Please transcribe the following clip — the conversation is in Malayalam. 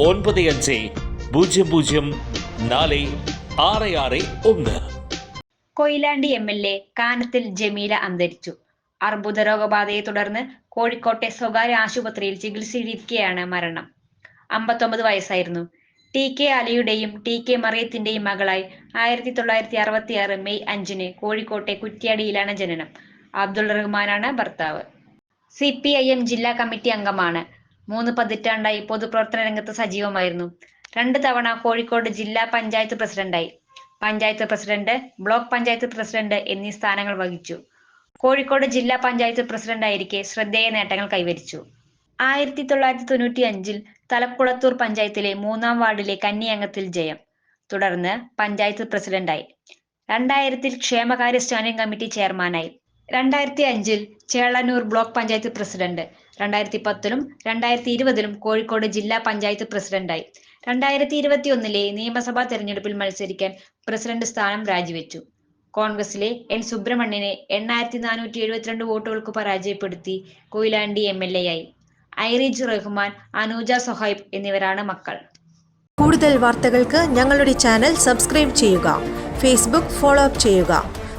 ഒൻപത് അഞ്ച് പൂജ്യം പൂജ്യം നാല് ആറ് ആറ് ഒന്ന്. Koyilandy M L A Kanathil Jameela അന്തരിച്ചു. അർബുദ രോഗബാധയെ തുടർന്ന് കോഴിക്കോട്ടെ സ്വകാര്യ ആശുപത്രിയിൽ ചികിത്സയിലിരിക്കെയാണ് മരണം. അമ്പത്തൊമ്പത് വയസ്സായിരുന്നു. ടി കെ അലിയുടെയും ടി കെ മറിയത്തിന്റെയും മകളായി ആയിരത്തി തൊള്ളായിരത്തി അറുപത്തി ആറ് മെയ് അഞ്ചിന് കോഴിക്കോട്ടെ കുറ്റ്യാടിയിലാണ് ജനനം. അബ്ദുൾ റഹ്മാനാണ് ഭർത്താവ്. സി പി ഐ എം ജില്ലാ കമ്മിറ്റി അംഗമാണ്. മൂന്ന് പതിറ്റാണ്ടായി പൊതുപ്രവർത്തന രംഗത്ത് സജീവമായിരുന്നു. രണ്ട് തവണ കോഴിക്കോട് ജില്ലാ പഞ്ചായത്ത് പ്രസിഡന്റായി. Panchayat president block panchayat president എന്നീ സ്ഥാനങ്ങൾ വഹിച്ചു. കോഴിക്കോട് ജില്ലാ പഞ്ചായത്ത് പ്രസിഡന്റായിരിക്കെ ശ്രദ്ധേയ നേട്ടങ്ങൾ കൈവരിച്ചു. ആയിരത്തി തൊള്ളായിരത്തി തൊണ്ണൂറ്റി അഞ്ചിൽ തലക്കുളത്തൂർ പഞ്ചായത്തിലെ മൂന്നാം വാർഡിലെ കന്നിയംഗത്തിൽ ജയം. തുടർന്ന് പഞ്ചായത്ത് പ്രസിഡന്റായി. രണ്ടായിരത്തിൽ ക്ഷേമകാര്യ സ്റ്റാൻഡിംഗ് കമ്മിറ്റി ചെയർമാനായി. രണ്ടായിരത്തി അഞ്ചിൽ ചേളന്നൂർ ബ്ലോക്ക് പഞ്ചായത്ത് പ്രസിഡന്റ് രണ്ടായിരത്തി പത്തിലും രണ്ടായിരത്തി ഇരുപതിലും കോഴിക്കോട് ജില്ലാ പഞ്ചായത്ത് പ്രസിഡന്റായി. രണ്ടായിരത്തി ഇരുപത്തി ഒന്നിലെ നിയമസഭാ തെരഞ്ഞെടുപ്പിൽ മത്സരിക്കാൻ പ്രസിഡന്റ് സ്ഥാനം രാജിവെച്ചു. കോൺഗ്രസിലെ എൻ സുബ്രഹ്മണ്യനെ എണ്ണായിരത്തി നാനൂറ്റി എഴുപത്തിരണ്ട് വോട്ടുകൾക്ക് പരാജയപ്പെടുത്തി കൊയിലാണ്ടി എം എൽ എ ആയി ഐറിജ് റഹ്മാൻ അനൂജ സൊഹൈബ് എന്നിവരാണ് മക്കൾ. കൂടുതൽ വാർത്തകൾക്ക് ഞങ്ങളുടെ ചാനൽ സബ്സ്ക്രൈബ് ചെയ്യുക. ഫേസ്ബുക്ക് ഫോളോ അപ്പ് ചെയ്യുക.